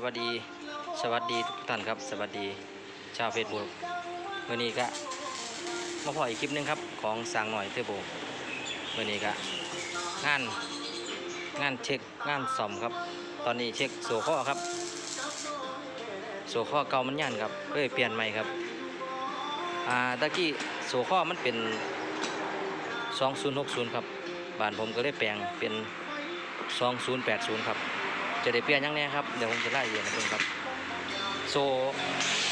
สวัสดี สวัสดีทุกท่านครับ สวัสดีชาวเฟซบุ๊กวันนี้ก็มาพออีกคลิปหนึงครับของสางหน่อยเทอร์โบวันนี้ก็งานงานเช็คงานซ่อมครับ ตอนนี้เช็คโซข้อครับโซข้อเก่ามันยันครับเอ้ยเปลี่ยนใหม่ครับอ่าตะกี้โซข้อมันเป็น 2060 ครับบ้านผมก็เลยแปลงเป็น 2080 ครับ จะได้เปลี่ยนยังไงครับ เดี๋ยวผมจะไล่เรียนให้เพิ่นครับ โซ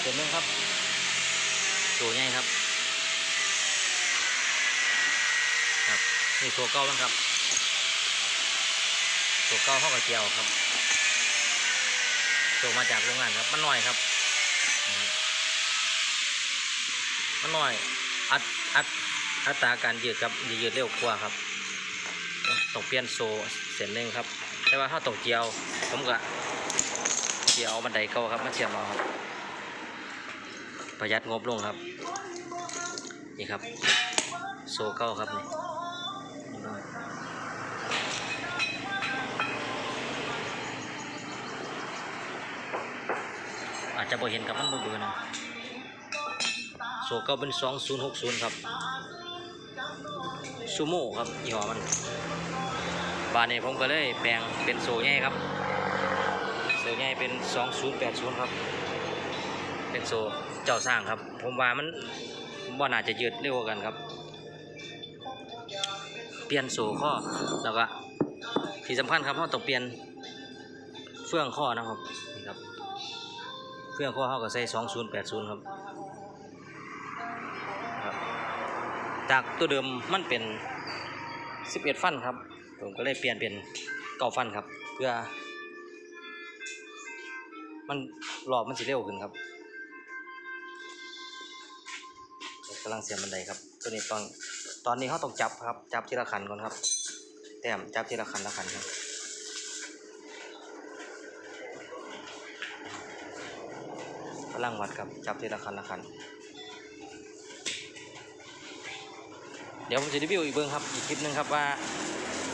เป็นเรื่องครับ โซใหญ่ครับครับนี่โซเก้ามันครับโซเก้าข้ากับเจียวครับโซมาจากโรงงานครับ มันหน้อยครับมันหน้อยอัดอัดอัตราการยืดครับยืดเร็วกว่าครับต้องเปลี่ยนโซเส้นหนึ่งครับ แต่ว่าถ้าตกเจียว ผมก็เจียวเอาบันไดเก่าครับมาเชื่อมเอาครับ ประหยัดงบลงครับ นี่ครับ โซเก้าครับนี่อาจจะบ่เห็นครับมันบ่เบื่อนะโซเก้าเป็นสองศูนย์หกศูนย์ครับซูโม่ครับยี่ห้อมันบานนี้ผมก็เลยแปลงเป็นโซ่ใหญ่ครับ โซ่ใหญ่เป็น 2080 ครับ เป็นโซ่เจ้าสร้างครับ ผมว่ามันบ่น่าจะยืดเร็วกันครับ เปลี่ยนโซ่ข้อแล้วก็ที่สำคัญครับเราต้องเปลี่ยนเฟื่องข้อนะครับนี่ครับเฟื่องข้อเขาก็ใส่2080 ครับจากตัวเดิมมันเป็น 11 ฟันครับ ผมก็เลยเปลี่ยนเป็นเก้าฟันครับ เพื่อ มันรอบมันสิเร็วขึ้นครับกำลังเสียบบันไดครับ ตัวนี้ตอนตอนนี้เขาต้องจับครับ จับทีละขันก่อนครับ แต้มจับทีละขันละขันครับกำลังวัดครับ จับทีละขันละขัน เดี๋ยวผมจะรีวิวอีกเบื้องครับ อีกคลิปหนึงครับว่า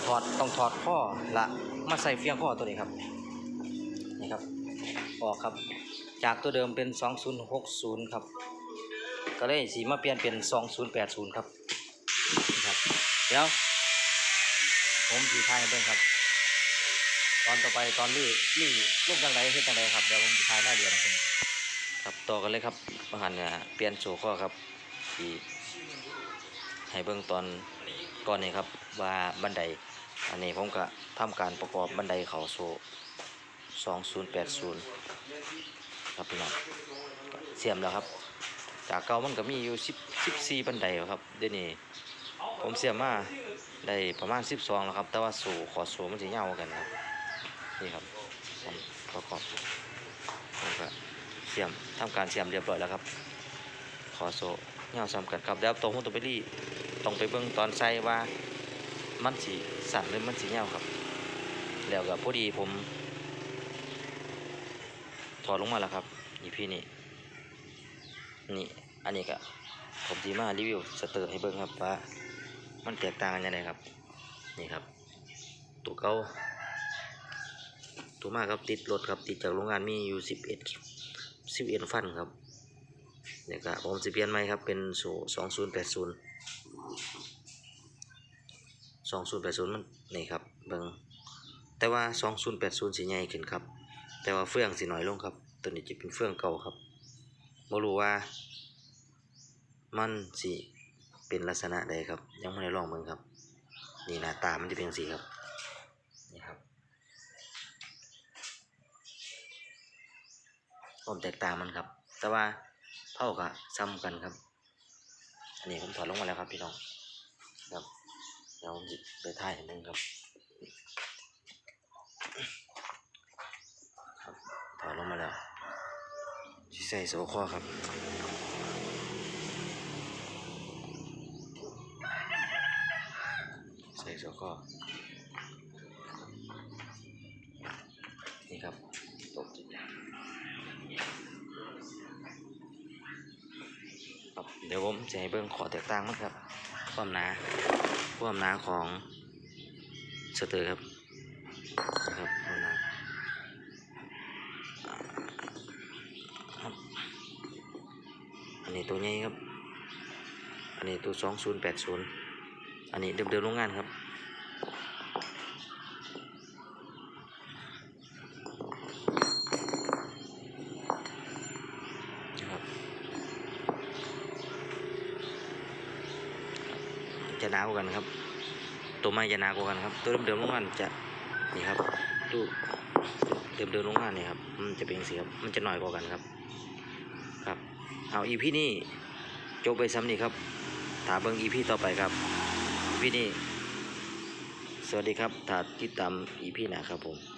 ถอดต้องถอดข้อละมาใส่เฟียงข้อตัวนี้ครับ นี่ครับ ออกครับ จากตัวเดิมเป็น 2060 ครับ ก็เลยสีมาเปลี่ยนเป็น 2080 ครับครับ เดี๋ยว ผมสีทายเบิ่งครับ ตอนต่อไปตอนนี้นี่ลูกจังไรเฮ็ดจังไรครับ เดี๋ยวผมสีทายรายละเอียดให้เบิ่งครับต่อกันเลยครับมาหันเนี่ยเปลี่ยนโซ่ข้อครับที่ให้เบิ่งตอนก่อนนี้ครับว่าบันไดอันนี้ผมก็ทำการประกอบบันไดเขาโซ่ 2080 ครับพี่น้องเสียมแล้วครับ จากเก่ามันก็มีอยู่10 14บันไดครับเดี๋ยวนี้ผมเสียมมาได้ประมาณ 12 แล้วครับ แต่ว่าโซ่ขอโซ่มันจะยาวกว่ากันครับนี่ครับผมประกอบผมก็เสียมทำการเสียมเรียบร้อยแล้วครับขอโซ่ยาซ้ำกันครับแล้วตัวหุ้นตัวไปรีต้องไปเบิ่งตอนใส่ว่ามันสีสั่นหรือมันสีเงาครับ แล้วกับพอดีผม ถอดลงมาแล้วครับอีพี่นี่นี่อันนี้ก็ผมดีมารีวิวสเตอร์ให้เบิ่งครับว่ามันแตกต่างกันยังไงครับ นี่ครับ ตัวเก่าตัวมากครับติดรถครับติดจากโรงงานมีอยู่สิบเอ็ดสิบเอ็ดฟันครับเนี่ยก็ผมจะเปลี่ยนใหมครับเป็นโซ่สองศูนย์แปดศูนย์สองศูนย์แปดศูนย์มันนี่ครับเบิงแต่ว่าสองศูนย์แปดศูนย์สีใหญ่ขึ้นครับ แต่ว่าเฟื่องสีน้อยลงครับ ตัวนี้จะเป็นเฟื่องเก่าครับไม่รู้ว่า มันสีเป็นลักษณะใดครับ ยังไม่ได้ลองเบิ่งครับ นี่หน้าตามันจะเป็นสีครับนี่ครับความแตกต่างมันครับ แต่ว่าเท่ากับซ้ำกันครับ อันนี้ผมถอดลงมาแล้วครับพี่น้องครับเดี๋ยวผมจะไปถ่ายห้มึงครับถอดลงมาแล้วที่ ใส่โซ่ข้อครับใส่โซ่ข้อนี่ครับตกครับเดี๋ยวผมจะให้เบิ่งขอแตกต่างมั้งครับความหนาความหนาของสเตอร์ครับนะครับความหนา นนี้ตัวใหญ่ครับ อันนี้ตัวสองศูนย์แปดศูนย์อันนี้เดิมเดิมโรงงานครับ จะหนากว่ากันครับ ตัวไม้จะหนากว่ากันครับ ตัวเดิมๆโรงงานจะนี่ครับตู้เดิมๆโรงงานนี่ครับ มันจะเป็นสีครับ มันจะหน่อยกว่ากันครับ เอาอีพีนี้จบไปซ้ำนี่ครับถาเบิ้งอีพีต่อไปครับพี่นี่สวัสดีครับถ้าติดตามอีพีหน้าครับผม